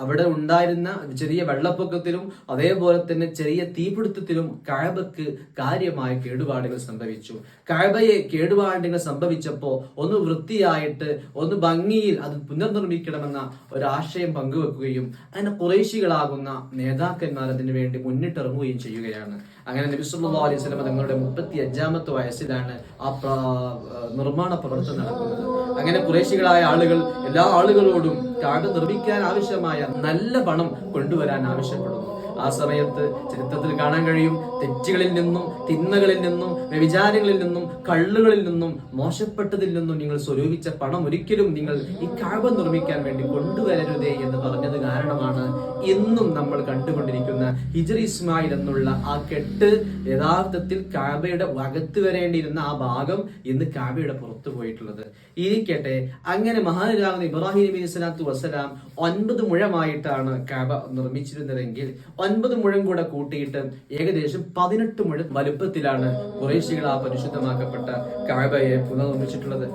അവിടെ ഉണ്ടായിരുന്ന ചെറിയ വെള്ളപ്പൊക്കത്തിലും അതേപോലെ തന്നെ ചെറിയ തീപിടുത്തത്തിലും കഴബക്ക് കാര്യമായ കേടുപാടുകൾ സംഭവിച്ചു. കഴബയെ കേടുപാടുകൾ സംഭവിച്ചപ്പോൾ ഒന്ന് വൃത്തിയായിട്ട് ഒന്ന് ഭംഗിയിൽ അത് പുനർനിർമ്മിക്കണമെന്ന ഒരാശയം പങ്കുവെക്കുകയും അങ്ങനെ കുറേശികളാകുന്ന നേതാക്കന്മാർ അതിനു വേണ്ടി മുന്നിട്ടിറങ്ങുകയും ചെയ്യുകയാണ്. അങ്ങനെ നബി സല്ലല്ലാഹു അലൈഹി വസല്ലം തങ്ങളുടെ മുപ്പത്തി അഞ്ചാമത്തെ വയസ്സിലാണ് ആ നിർമ്മാണ പ്രവർത്തനം നടക്കുന്നത്. അങ്ങനെ കുറേശികളായ ആളുകൾ എല്ലാ ആളുകളോടും കാട് നിർമ്മിക്കാൻ ആവശ്യമായ നല്ല പണം കൊണ്ടുവരാൻ ആവശ്യപ്പെടുന്നു. ആ സമയത്ത് ചരിത്രത്തിൽ കാണാൻ കഴിയും. തെറ്റുകളിൽ നിന്നും തിന്മകളിൽ നിന്നും വ്യഭിചാരങ്ങളിൽ നിന്നും കള്ളുകളിൽ നിന്നും മോശപ്പെട്ടതിൽ നിന്നും നിങ്ങൾ സ്വരൂപിച്ച പണം ഒരിക്കലും നിങ്ങൾ ഈ കാവ നിർമ്മിക്കാൻ വേണ്ടി കൊണ്ടുവരരുതേ എന്ന് പറഞ്ഞത് കാരണമാണ് ഇന്നും നമ്മൾ കണ്ടുകൊണ്ടിരിക്കുന്ന ഹിജറി ഇസ്മായിൽ എന്നുള്ള ആ കെട്ട് യഥാർത്ഥത്തിൽ കാബയുടെ അകത്ത് വരേണ്ടിയിരുന്ന ആ ഭാഗം ഇന്ന് കാബയുടെ പുറത്തു പോയിട്ടുള്ളത്. ഇരിക്കട്ടെ അങ്ങനെ മഹാനാകുന്ന ഇബ്രാഹിം നബി സ്വലാത്തു വസ്സലാം ഒൻപത് മുഴമായിട്ടാണ് കാബ നിർമ്മിച്ചിരുന്നതെങ്കിൽ ഒൻപത് മുഴം കൂടെ കൂട്ടിയിട്ട് ഏകദേശം പതിനെട്ട് മുഴം വലുപ്പത്തിലാണ് കുറേശികൾ ആ പരിശുദ്ധമാക്കപ്പെട്ട കാബയെ പുനർനിർമ്മിച്ചിട്ടുള്ളത്.